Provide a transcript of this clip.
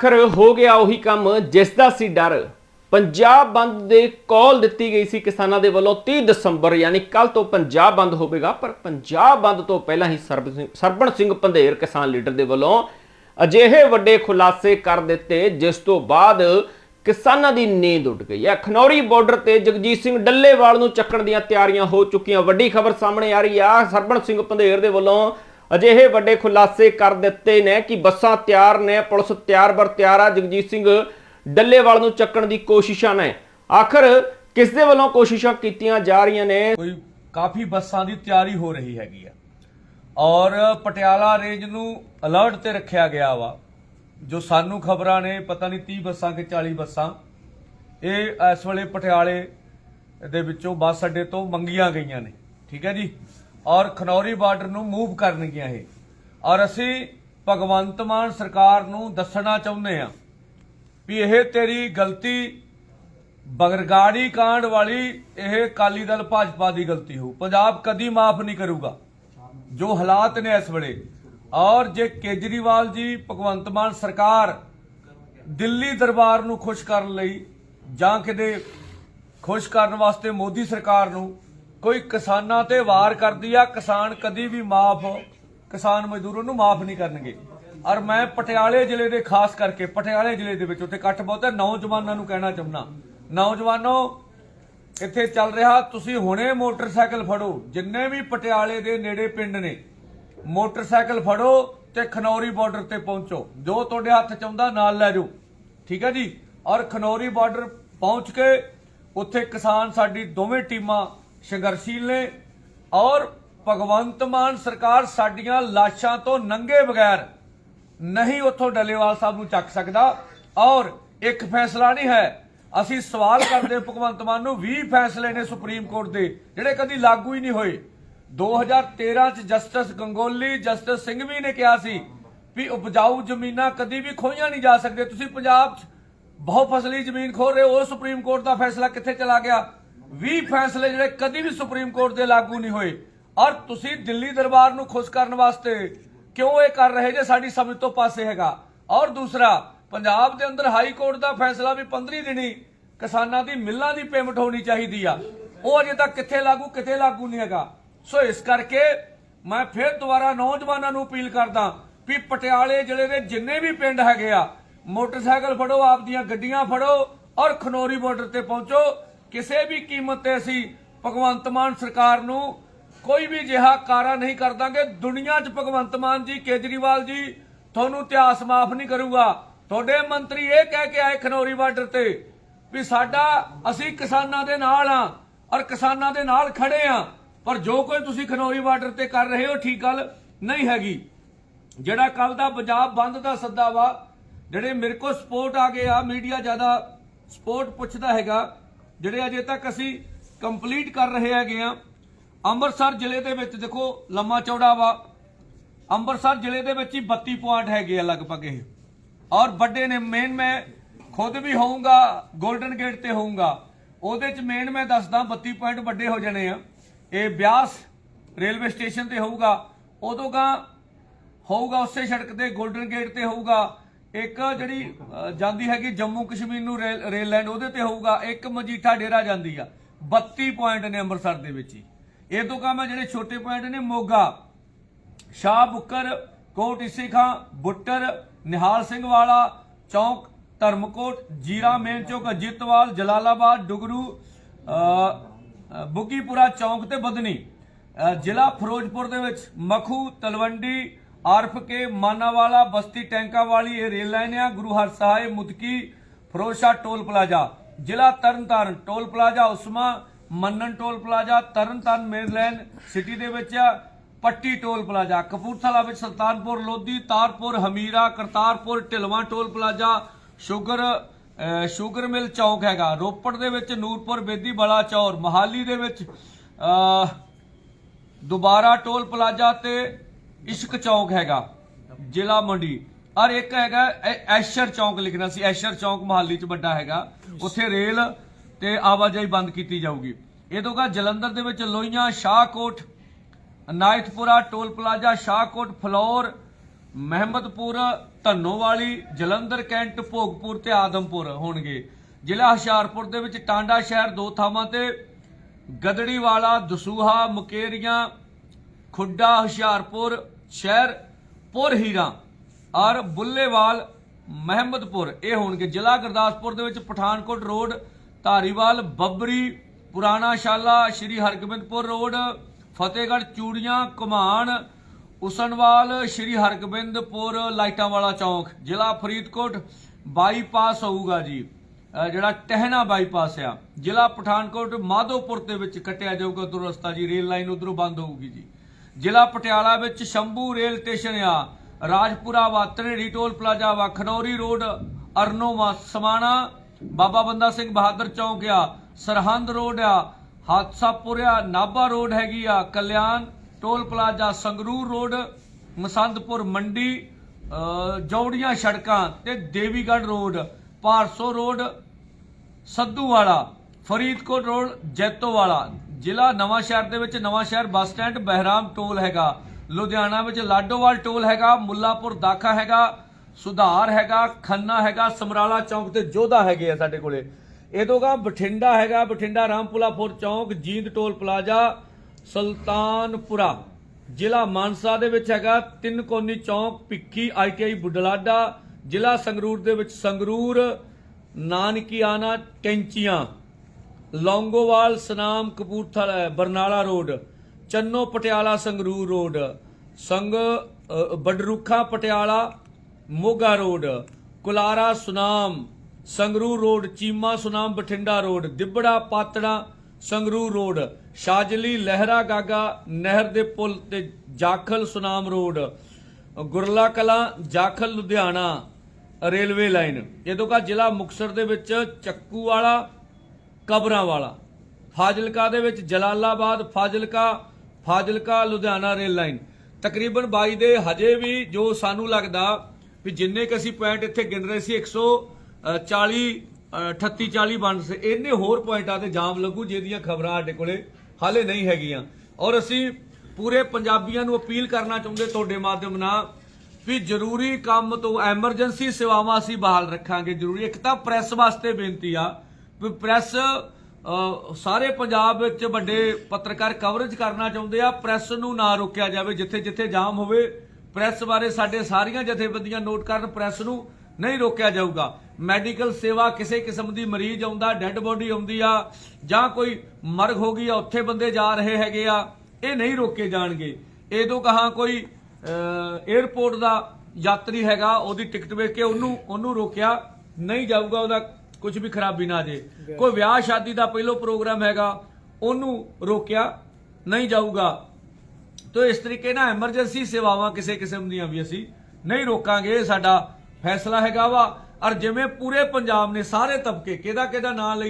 ਆਖਰ ਹੋ ਗਿਆ ਉਹੀ ਕੰਮ ਜਿਸ ਦਾ ਸੀ ਡਰ। ਪੰਜਾਬ ਬੰਦ ਦੇ ਕਾਲ ਦਿੱਤੀ ਗਈ ਸੀ ਕਿਸਾਨਾਂ ਦੇ ਵੱਲੋਂ 30 ਦਸੰਬਰ, ਯਾਨੀ ਕੱਲ ਤੋਂ ਪੰਜਾਬ ਬੰਦ ਹੋਵੇਗਾ, ਪਰ ਪੰਜਾਬ ਬੰਦ ਤੋਂ ਪਹਿਲਾਂ ਹੀ ਸਿੰਘ- ਸਰਬਣ ਸਿੰਘ ਪੰਧੇਰ ਕਿਸਾਨ ਲੀਡਰ ਦੇ ਵੱਲੋਂ ਅਜਿਹੇ ਵੱਡੇ ਖੁਲਾਸੇ ਕਰ ਦਿੱਤੇ, ਜਿਸ ਤੋਂ ਬਾਅਦ ਕਿਸਾਨਾਂ ਦੀ ਨੀਂਦ ਉੱਡ ਗਈ ਹੈ। ਖਨੌਰੀ ਬਾਰਡਰ ਤੇ ਜਗਜੀਤ ਸਿੰਘ ਡੱਲੇਵਾਲ ਨੂੰ ਚੱਕਣ ਦੀਆਂ ਤਿਆਰੀਆਂ ਹੋ ਚੁੱਕੀਆਂ। ਵੱਡੀ ਖਬਰ ਸਾਹਮਣੇ ਆ ਰਹੀ ਆ, ਸਰਬਣ ਸਿੰਘ ਪੰਧੇਰ ਦੇ ਵੱਲੋਂ ਅਜਿਹੇ ਵੱਡੇ ਖੁਲਾਸੇ ਕਰ ਦਿੱਤੇ ਨੇ ਕਿ ਬੱਸਾਂ ਤਿਆਰ ਨੇ, ਪੁਲਿਸ ਤਿਆਰ ਬਰ ਤਿਆਰ ਆ। ਜਗਜੀਤ ਸਿੰਘ ਡੱਲੇਵਾਲ ਨੂੰ ਚੱਕਣ ਦੀ ਕੋਸ਼ਿਸ਼ਾਂ ਨੇ। ਆਖਰ ਕਿਸ ਦੇ ਵੱਲੋਂ ਕੋਸ਼ਿਸ਼ਾਂ ਕੀਤੀਆਂ ਜਾ ਰਹੀਆਂ ਨੇ? ਕੋਈ ਕਾਫੀ ਬੱਸਾਂ ਦੀ ਤਿਆਰੀ ਹੋ ਰਹੀ ਹੈਗੀ ਆ। ਔਰ ਪਟਿਆਲਾ ਰੇਂਜ ਨੂੰ ਅਲਰਟ ਤੇ ਰੱਖਿਆ ਗਿਆ ਵਾ। ਜੋ ਸਾਨੂੰ ਖਬਰਾਂ ਨੇ, ਪਤਾ ਨਹੀਂ 30 ਬੱਸਾਂ ਕਿ 40 ਬੱਸਾਂ, ਇਹ ਇਸ ਵੇਲੇ ਪਟਿਆਲੇ ਦੇ ਵਿੱਚੋਂ ਬੱਸ ਅੱਡੇ ਤੋਂ ਮੰਗੀਆਂ ਗਈਆਂ ਨੇ। ਠੀਕ ਹੈ ਜੀ? ਔਰ ਖਨੌਰੀ ਬਾਰਡਰ ਨੂੰ ਮੂਵ ਕਰਨਗੀਆਂ ਇਹ। ਔਰ ਅਸੀਂ ਭਗਵੰਤ ਮਾਨ ਸਰਕਾਰ ਨੂੰ ਦੱਸਣਾ ਚਾਹੁੰਦੇ ਆ ਵੀ ਇਹ ਤੇਰੀ ਗਲਤੀ, ਬਗਰਗਾੜੀ ਕਾਂਡ ਵਾਲੀ ਇਹ ਅਕਾਲੀ ਦਲ ਭਾਜਪਾ ਦੀ ਗਲਤੀ ਹੋ ਪੰਜਾਬ ਕਦੀ ਮਾਫ ਨਹੀਂ ਕਰੂਗਾ। ਜੋ ਹਾਲਾਤ ਨੇ ਇਸ ਵੇਲੇ। ਔਰ ਜੇ ਕੇਜਰੀਵਾਲ ਜੀ, ਭਗਵੰਤ ਮਾਨ ਸਰਕਾਰ ਦਿੱਲੀ ਦਰਬਾਰ ਨੂੰ ਖੁਸ਼ ਕਰਨ ਲਈ ਜਾਂ ਕਿਤੇ ਖੁਸ਼ ਕਰਨ ਵਾਸਤੇ ਮੋਦੀ ਸਰਕਾਰ ਨੂੰ ਕੋਈ ਕਿਸਾਨਾਂ ਤੇ ਵਾਰ ਕਰਦੀ ਆ, ਕਿਸਾਨ ਕਦੀ ਵੀ ਮਾਫ, ਕਿਸਾਨ ਮਜ਼ਦੂਰ ਨੂੰ ਮਾਫ ਨਹੀਂ ਕਰਨਗੇ। ਔਰ ਮੈਂ ਪਟਿਆਲੇ ਜ਼ਿਲ੍ਹੇ ਦੇ ਖਾਸ ਕਰਕੇ, ਪਟਿਆਲੇ ਜ਼ਿਲ੍ਹੇ ਦੇ ਵਿੱਚ ਉੱਥੇ ਇਕੱਠ ਬਹੁਤ ਹੈ, ਨੌਜਵਾਨਾਂ ਨੂੰ ਕਹਿਣਾ ਚਾਹੁੰਦਾ। ਨੌਜਵਾਨੋ, ਇੱਥੇ ਚੱਲ ਰਿਹਾ, ਤੁਸੀਂ ਹੁਣੇ ਮੋਟਰਸਾਈਕਲ ਫੜੋ, ਜਿੰਨੇ ਵੀ ਪਟਿਆਲੇ ਦੇ ਨੇੜੇ ਪਿੰਡ ਨੇ, ਮੋਟਰਸਾਈਕਲ ਫੜੋ ਤੇ ਖਨੌਰੀ ਬਾਰਡਰ ਤੇ ਪਹੁੰਚੋ। ਜੋ ਤੁਹਾਡੇ ਹੱਥ ਚ ਆਉਂਦਾ ਨਾਲ ਲੈ ਜਾਓ। ਠੀਕ ਹੈ ਜੀ? ਔਰ ਖਨੌਰੀ ਬਾਰਡਰ ਪਹੁੰਚ ਕੇ ਉੱਥੇ ਕਿਸਾਨ ਸਾਡੀ ਦੋਵੇਂ ਟੀਮਾਂ ਸੰਘਰਸ਼ੀਲ ਨੇ ਔਰ ਭਗਵੰਤ ਮਾਨ ਸਰਕਾਰ ਸਾਡੀਆਂ ਲਾਸ਼ਾਂ ਤੋਂ ਨੰਗੇ ਬਗੈਰ ਨਹੀਂ ਉੱਥੋਂ ਡੱਲੇਵਾਲ ਸਾਹਿਬ ਨੂੰ ਚੱਕ ਸਕਦਾ। ਔਰ ਇੱਕ ਫੈਸਲਾ ਨਹੀਂ ਹੈ। ਅਸੀਂ ਸਵਾਲ ਕਰਦੇ ਭਗਵੰਤ ਮਾਨ ਨੂੰ 20 ਫੈਸਲੇ ਨੇ ਸੁਪਰੀਮ ਕੋਰਟ ਦੇ, ਜਿਹੜੇ ਕਦੀ ਲਾਗੂ ਹੀ ਨਹੀਂ ਹੋਏ। 2013 ਚ ਜਸਟਿਸ ਗੰਗੋਲੀ, ਜਸਟਿਸ ਸਿੰਘਵੀ ਨੇ ਕਿਹਾ ਸੀ ਵੀ ਉਪਜਾਊ ਜ਼ਮੀਨਾਂ ਕਦੀ ਵੀ ਖੋਈਆਂ ਨਹੀਂ ਜਾ ਸਕਦੇ। ਤੁਸੀਂ ਪੰਜਾਬ 'ਚ ਬਹੁ ਫਸਲੀ ਜ਼ਮੀਨ ਖੋ ਰਹੇ ਹੋ, ਉਹ ਸੁਪਰੀਮ ਕੋਰਟ ਦਾ ਫੈਸਲਾ ਕਿੱਥੇ ਚਲਾ ਗਿਆ? 20 ਫੈਸਲੇ ਜਿਹੜੇ ਕਦੀ ਵੀ ਸੁਪਰੀਮ ਕੋਰਟ ਦੇ ਲਾਗੂ ਨਹੀਂ ਹੋਏ। ਔਰ ਤੁਸੀਂ ਦਿੱਲੀ ਦਰਬਾਰ ਨੂੰ ਖੁਸ਼ ਕਰਨ ਵਾਸਤੇ ਕਿਉਂ ਇਹ ਕਰ ਰਹੇ ਜੇ? ਸਾਡੀ ਸਮਝ ਤੋਂ ਪਾਸੇ ਹੈਗਾ। ਔਰ ਦੂਸਰਾ, ਪੰਜਾਬ ਦੇ ਅੰਦਰ ਹਾਈ ਕੋਰਟ ਦਾ ਫੈਸਲਾ ਵੀ 15 ਦਿਨੀ ਕਿਸਾਨਾਂ ਦੀ ਮਿੱਲਾਂ ਦੀ ਪੇਮੈਂਟ ਹੋਣੀ ਚਾਹੀਦੀ ਆ। ਉਹ ਅਜੇ ਤੱਕ ਕਿੱਥੇ ਲਾਗੂ ਕਿੱਥੇ ਲਾਗੂ ਨਹੀਂ ਹੈਗਾ। ਸੋ ਇਸ ਕਰਕੇ ਮੈਂ ਫਿਰ ਦੁਬਾਰਾ ਨੌਜਵਾਨਾਂ ਨੂੰ ਅਪੀਲ ਕਰਦਾ ਵੀ ਪਟਿਆਲੇ ਜ਼ਿਲ੍ਹੇ ਦੇ ਜਿੰਨੇ ਵੀ ਪਿੰਡ ਹੈਗੇ ਆ, ਮੋਟਰਸਾਈਕਲ ਫੜੋ, ਆਪਦੀਆਂ ਗੱਡੀਆਂ ਫੜੋ ਔਰ ਖਨੋਰੀ ਬਾਰਡਰ ਤੇ ਪਹੁੰਚੋ। ਕਿਸੇ ਵੀ ਕੀਮਤ ਤੇ ਅਸੀਂ ਭਗਵੰਤ ਮਾਨ ਸਰਕਾਰ ਨੂੰ ਕੋਈ ਵੀ ਜਿਹਾ ਕਾਰਾ ਨਹੀਂ ਕਰ ਦਾਂਗੇ ਦੁਨੀਆ 'ਚ ਭਗਵੰਤ ਮਾਨ ਜੀ, ਕੇਜਰੀਵਾਲ ਜੀ ਤੁਹਾਨੂੰ ਇਤਿਹਾਸ ਮਾਫ ਨਹੀਂ ਕਰੂਗਾ। ਤੁਹਾਡੇ ਮੰਤਰੀ ਇਹ ਕਹਿ ਕੇ ਆਏ ਖਨੌਰੀ ਬਾਰਡਰ ਤੇ ਵੀ ਸਾਡਾ, ਅਸੀਂ ਕਿਸਾਨਾਂ ਦੇ ਨਾਲ ਆ ਔਰ ਕਿਸਾਨਾਂ ਦੇ ਨਾਲ ਖੜੇ ਆ। ਪਰ ਜੋ ਕੋਈ ਤੁਸੀਂ ਖਨੌਰੀ ਬਾਰਡਰ ਤੇ ਕਰ ਰਹੇ ਹੋ, ਠੀਕ ਗੱਲ ਨਹੀਂ ਹੈਗੀ। ਜਿਹੜਾ ਕੱਲ ਦਾ ਪੰਜਾਬ ਬੰਦ ਦਾ ਸੱਦਾ ਵਾ, ਜਿਹੜੇ ਮੇਰੇ ਕੋਲ ਸਪੋਰਟ ਆ ਗਏ ਆ, ਮੀਡੀਆ ਜ਼ਿਆਦਾ ਸਪੋਰਟ ਪੁੱਛਦਾ ਹੈਗਾ ਜਿਹੜੇ ਅਜੇ ਤੱਕ ਅਸੀਂ ਕੰਪਲੀਟ ਕਰ ਰਹੇ ਹੈਗੇ ਆ ਅੰਮ੍ਰਿਤਸਰ ਜ਼ਿਲ੍ਹੇ ਦੇ ਵਿੱਚ ਦੇਖੋ, ਲੰਮਾ ਚੌੜਾ ਵਾ। ਅੰਮ੍ਰਿਤਸਰ ਜ਼ਿਲ੍ਹੇ ਦੇ ਵਿੱਚ ਹੀ 32 ਪੁਆਇੰਟ ਹੈਗੇ ਆ ਲਗਭਗ ਇਹ। ਔਰ ਵੱਡੇ ਨੇ ਮੇਨ ਮੈਂ ਖੁਦ ਵੀ ਹੋਊਂਗਾ 골ਡਨ ਗੇਟ ਤੇ ਹੋਊਂਗਾ। ਉਹਦੇ ਚ ਮੇਨ ਮੈਂ ਦੱਸਦਾ 32 ਪੁਆਇੰਟ ਵੱਡੇ ਹੋ ਜਾਣੇ ਆ। ਇਹ ਬਿਆਸ ਰੇਲਵੇ ਸਟੇਸ਼ਨ ਤੇ ਹੋਊਗਾ। ਉਦੋਂ ਗਾ ਹੋਊਗਾ, ਉਸੇ ਸੜਕ ਤੇ 골ਡਨ ਗੇਟ ਤੇ ਹੋਊਗਾ। ਇੱਕ ਜਿਹੜੀ ਜਾਂਦੀ ਹੈਗੀ ਜੰਮੂ ਕਸ਼ਮੀਰ ਨੂੰ ਰੇਲ ਰੇਲ ਲਾਈਨ ਉਹਦੇ ਤੇ ਹੋਊਗਾ ਇੱਕ ਮਜੀਠਾ ਡੇਰਾ ਜਾਂਦੀ ਆ 32 ਪੁਆਇੰਟ ਨੇ ਅੰਮ੍ਰਿਤਸਰ ਦੇ ਵਿੱਚ ਹੀ। ਇਹ ਤੋਂ ਕੰਮ ਹੈ ਜਿਹੜੇ ਛੋਟੇ ਪੁਆਇੰਟ ਨੇ ਮੋਗਾ ਸ਼ਾਹ ਬੁੱਕਰ ਕੋਟ ਇਸੇ ਖਾਂ ਬੁੱਟਰ ਨਿਹਾਲ ਸਿੰਘ ਵਾਲਾ ਚੌਂਕ ਧਰਮਕੋਟ ਜੀਰਾ ਮੇਨ ਚੌਕ ਅਜੀਤਵਾਲ ਜਲਾਲਾਬਾਦ ਡੁਗਰੂ ਅ, ਅ, ਬੁੱਗੀਪੁਰਾ ਚੌਕ ਤੇ ਬਦਨੀ ਜ਼ਿਲ੍ਹਾ ਫਿਰੋਜ਼ਪੁਰ ਦੇ ਵਿੱਚ ਮਖੂ ਤਲਵੰਡੀ ਆਰਫ ਕੇ ਮਾਨਾਵਾਲਾ ਬਸਤੀ ਟੈਂਕਾ ਵਾਲੀ ਇਹ ਰੇਲ ਲਾਈਨ ਆ, ਗੁਰੂ ਹਰਸਹਾਏ ਮੁਦਕੀ ਫਿਰੋਜ਼ਸ਼ਾਹ ਟੋਲ ਪਲਾਜ਼ਾ। ਜ਼ਿਲ੍ਹਾ Tarn Taran toll plaza, Usma Mannan toll plaza, Tarn Taran Maryland city ਦੇ ਵਿੱਚ ਪੱਟੀ ਟੋਲ ਪਲਾਜ਼ਾ। ਕਪੂਰਥਲਾ ਵਿੱਚ Sultanpur, Lodhi, Tarpur, Hamira, Kartarpur, Dhilwan toll plaza, sugar sugar mill chowk ਹੈਗਾ। ਰੋਪੜ ਦੇ ਵਿੱਚ ਨੂਰਪੁਰ, ਬੇਦੀ ਬੜਾ ਚੌਰ। ਮਹਾਲੀ ਦੇ ਵਿੱਚ ਦੁਬਾਰਾ ਟੋਲ ਪਲਾਜ਼ਾ ਤੇ ਇਸ਼ਕ ਚੌਕ ਹੈਗਾ, ਜ਼ਿਲ੍ਹਾ ਮੰਡੀ। ਔਰ ਇੱਕ ਹੈਗਾ, ਐ- ਐਸ਼ਰ ਚੌਕ ਲਿਖਣਾ ਸੀ। ਐਸ਼ਰ ਚੌਕ ਮਹਾਲੀ ਚ ਵੱਡਾ ਹੈਗਾ। ਉੱਥੇ ਰੇਲ ਤੇ ਆਵਾਜਾਈ ਬੰਦ ਕੀਤੀ ਜਾਊਗੀ। ਇਹ ਤੋਂ ਬਾਅਦ ਜਲੰਧਰ ਦੇ ਵਿੱਚ Lohian, Shahkot, Naitpura, toll plaza, Shahkot, Phillaur, Mehmadpur, Dhannowali, Jalandhar, cantt, Bhogpur ਤੇ ਆਦਮਪੁਰ ਹੋਣਗੇ। ਜ਼ਿਲ੍ਹਾ ਹੁਸ਼ਿਆਰਪੁਰ ਦੇ ਵਿੱਚ ਟਾਂਡਾ ਸ਼ਹਿਰ ਦੋ ਥਾਵਾਂ ਤੇ, ਗਦੜੀਵਾਲਾ, ਦਸੂਹਾ, ਮੁਕੇਰੀਆਂ ਖੁੱਡਾ, ਹੁਸ਼ਿਆਰਪੁਰ ਸ਼ਹਿਰ, ਪੁਰ ਹੀਰਾ ਔਰ ਬੁੱਲੇਵਾਲ, ਮਹਿਮਦਪੁਰ। ਇਹ ਹੋਣਗੇ ਜ਼ਿਲ੍ਹਾ ਗੁਰਦਾਸਪੁਰ ਦੇ ਵਿੱਚ ਪਠਾਨਕੋਟ ਰੋਡ, ਧਾਰੀਵਾਲ, ਬੱਬਰੀ, ਪੁਰਾਣਾ ਸ਼ਾਲਾ, ਸ਼੍ਰੀ ਹਰਗੋਬਿੰਦਪੁਰ ਰੋਡ, ਫਤਿਹਗੜ੍ਹ, ਚੂੜੀਆਂ ਕੁਮਾਨ ਉਸਨਵਾਲ, ਸ਼੍ਰੀ ਹਰਗੋਬਿੰਦਪੁਰ ਲਾਈਟਾਂ ਵਾਲਾ ਚੌਂਕ। ਜ਼ਿਲ੍ਹਾ ਫਰੀਦਕੋਟ ਬਾਈਪਾਸ ਹੋਊਗਾ ਜੀ। ਜਿਹੜਾ ਟਹਿਣਾ ਬਾਈਪਾਸ ਆ। ਜ਼ਿਲ੍ਹਾ ਪਠਾਨਕੋਟ ਮਾਧੋਪੁਰ ਦੇ ਵਿੱਚ ਕੱਟਿਆ ਜਾਊਗਾ ਉਧਰੋਂ ਰਸਤਾ ਜੀ। ਰੇਲ ਲਾਈਨ ਉਧਰੋਂ ਬੰਦ ਹੋਊਗੀ ਜੀ। ਜ਼ਿਲ੍ਹਾ ਪਟਿਆਲਾ ਵਿੱਚ ਸ਼ੰਭੂ ਰੇਲ ਸਟੇਸ਼ਨ ਆ। ਰਾਜਪੁਰਾ ਵਾਤਰੇ ਰੀਟੋਲ ਪਲਾਜ਼ਾ ਵਾ, ਖਨੌਰੀ ਰੋਡ, ਅਰਨੋ ਵਾ, ਸਮਾਣਾ। ਬਾਬਾ ਬੰਦਾ ਸਿੰਘ ਬਹਾਦਰ ਚੌਂਕ ਆ, ਸਰਹੰਦ ਰੋਡ ਆ ਹਾਦਸਾਪੁਰ ਆ ਨਾਭਾ ਰੋਡ ਹੈਗੀ ਆ, Kalyan toll plaza, Sangrur road, Masandpur mandi ਅਹ ਜੌੜੀਆਂ ਸੜਕਾਂ ਤੇ Devigarh road Parso road Sadhuwala Faridkot road Jaito ਵਾਲਾ ਜ਼ਿਲ੍ਹਾ ਨਵਾਂ ਸ਼ਹਿਰ ਦੇ ਵਿੱਚ ਨਵਾਂ ਸ਼ਹਿਰ ਬੱਸ ਸਟੈਂਡ ਬਹਿਰਾਮ ਟੋਲ ਹੈਗਾ। ਲੁਧਿਆਣਾ ਵਿੱਚ ਲਾਡੋਵਾਲ ਟੋਲ ਹੈਗਾ, ਮੁੱਲਾਪੁਰ ਦਾਖਾ ਹੈਗਾ, ਸੁਧਾਰ ਹੈਗਾ, ਖੰਨਾ ਹੈਗਾ, ਸਮਰਾਲਾ ਚੌਂਕ ਤੇ ਜੋਧਾ ਹੈਗੇ ਆ ਸਾਡੇ ਕੋਲੇ। ਇਹ ਬਠਿੰਡਾ ਹੈਗਾ, ਬਠਿੰਡਾ ਰਾਮਪੁਲਾਪੁਰ ਚੌਂਕ, ਜੀਂਦ ਟੋਲ ਪਲਾਜ਼ਾ, ਸੁਲਤਾਨਪੁਰਾ। ਜ਼ਿਲ੍ਹਾ ਮਾਨਸਾ ਦੇ ਵਿੱਚ ਹੈਗਾ, ਤਿੰਨ ਕੋਨੀ ਚੌਂਕ, ਭਿੱਖੀ ਆਈਟੀਆਈ ਬੁੱਢਲਾਡਾ। ਜ਼ਿਲ੍ਹਾ ਸੰਗਰੂਰ ਦੇ ਵਿੱਚ ਸੰਗਰੂਰ ਨਾਨਕੀਆਨਾ ਕੈਂਚੀਆਂ। ਲੌਂਗੋਵਾਲ ਸਨਾਮ ਕਪੂਰਥਲਾ, ਬਰਨਾਲਾ ਰੋਡ, ਚੰਨੋ ਪਟਿਆਲਾ ਸੰਗਰੂਰ ਰੋਡ, ਸੰਗ Badrukha Patiala, Moga road, Kulara Sunam, Sangrur road, Cheema Sunam, Bathinda road, Dibra Patran Sangrur road, Shajli Lehra Gaga ਨਹਿਰ ਦੇ ਪੁਲ ਤੇ Jakhal Sunam road, Gurla Kalan Jakhal Ludhiana railway line. ਇਹਦੋਂ ਕਾ ਜ਼ਿਲ੍ਹਾ ਮੁਕਤਸਰ ਦੇ ਵਿੱਚ ਚੱਕੂ ਵਾਲਾ ਕਬਰਾਂ ਵਾਲਾ। ਫਾਜ਼ਿਲਕਾ ਦੇ ਵਿੱਚ ਜਲਾਲਾਬਾਦ, ਫਾਜ਼ਿਲਕਾ ਫਾਜ਼ਿਲਕਾ ਲੁਧਿਆਣਾ ਰੇਲ ਲਾਈਨ। ਤਕਰੀਬਨ 22 ਦੇ ਹਜੇ ਵੀ ਜੋ ਸਾਨੂੰ ਲੱਗਦਾ ਵੀ ਜਿੰਨੇ ਕ ਅਸੀਂ ਪੁਆਇੰਟ ਇੱਥੇ ਗਿਣ ਰਹੇ ਸੀ 140 38 40 ਬਣ ਸੇ, ਇੰਨੇ ਹੋਰ ਪੁਆਇੰਟਾਂ ਤੇ ਜਾਮ ਲੱਗੂ ਜਿਹਦੀਆਂ ਖਬਰਾਂ ਸਾਡੇ ਕੋਲੇ ਹਾਲੇ ਨਹੀਂ ਹੈਗੀਆਂ। ਔਰ ਅਸੀਂ ਪੂਰੇ ਪੰਜਾਬੀਆਂ ਨੂੰ ਅਪੀਲ ਕਰਨਾ ਚਾਹੁੰਦੇ ਤੁਹਾਡੇ ਮਾਧਿਅਮ ਨਾਲ ਵੀ ਜ਼ਰੂਰੀ ਕੰਮ ਤੋਂ ਐਮਰਜੈਂਸੀ ਸੇਵਾਵਾਂ ਅਸੀਂ ਬਹਾਲ ਰੱਖਾਂਗੇ, ਜ਼ਰੂਰੀ ਇੱਕ ਤਾਂ ਪ੍ਰੈਸ ਵਾਸਤੇ ਬੇਨਤੀ ਆ ਪ੍ਰੈਸ ਸਾਰੇ ਪੰਜਾਬ ਵਿੱਚ ਵੱਡੇ ਪੱਤਰਕਾਰ ਕਵਰੇਜ ਕਰਨਾ ਚਾਹੁੰਦੇ ਆ, ਪ੍ਰੈਸ ਨੂੰ ਨਾ ਰੋਕਿਆ ਜਾਵੇ, ਜਿੱਥੇ ਜਿੱਥੇ ਜਾਮ ਹੋਵੇ, ਪ੍ਰੈਸ ਬਾਰੇ ਸਾਡੇ ਸਾਰੀਆਂ ਜਥੇਬੰਦੀਆਂ ਨੋਟ ਕਰਨ, ਪ੍ਰੈਸ ਨੂੰ ਨਹੀਂ ਰੋਕਿਆ ਜਾਊਗਾ। ਮੈਡੀਕਲ ਸੇਵਾ ਕਿਸੇ ਕਿਸਮ ਦੀ ਮਰੀਜ਼ ਆਉਂਦਾ, ਡੈੱਡ ਬੋਡੀ ਆਉਂਦੀ ਆ, ਜਾਂ ਕੋਈ ਮਰਗ ਹੋ ਗਈ ਆ, ਉੱਥੇ ਬੰਦੇ ਜਾ ਰਹੇ ਹੈਗੇ ਆ, ਇਹ ਨਹੀਂ ਰੋਕੇ ਜਾਣਗੇ। ਇਹ ਤੋਂ ਕਹਾ ਕੋਈ 에어ਪੋਰਟ ਦਾ ਯਾਤਰੀ ਹੈਗਾ, ਉਹਦੀ ਟਿਕਟ ਵੇਖ ਕੇ ਉਹਨੂੰ ਉਹਨੂੰ ਰੋਕਿਆ ਨਹੀਂ ਜਾਊਗਾ, ਉਹਦਾ ਕੁਝ ਵੀ ਖਰਾਬੀ ਨਾ ਜੇ ਕੋਈ ਵਿਆਹ ਸ਼ਾਦੀ ਦਾ ਪਹਿਲੋ ਪ੍ਰੋਗਰਾਮ ਹੈਗਾ ਉਹਨੂੰ ਰੋਕਿਆ ਨਹੀਂ ਜਾਊਗਾ। ਤੋ ਇਸ ਤਰੀਕੇ ਨਾਲ ਐਮਰਜੈਂਸੀ ਸੇਵਾਵਾਂ ਕਿਸੇ ਕਿਸਮ ਦੀਆਂ ਵੀ ਅਸੀਂ ਨਹੀਂ ਰੋਕਾਂਗੇ। ਇਹ ਸਾਡਾ ਫੈਸਲਾ ਹੈਗਾ ਵਾ। ਔਰ ਜਿਵੇਂ ਪੂਰੇ ਪੰਜਾਬ ਨੇ ਸਾਰੇ ਤਬਕੇ ਕਿਹਦਾ ਕਿਹਦਾ ਨਾਂ ਲਈ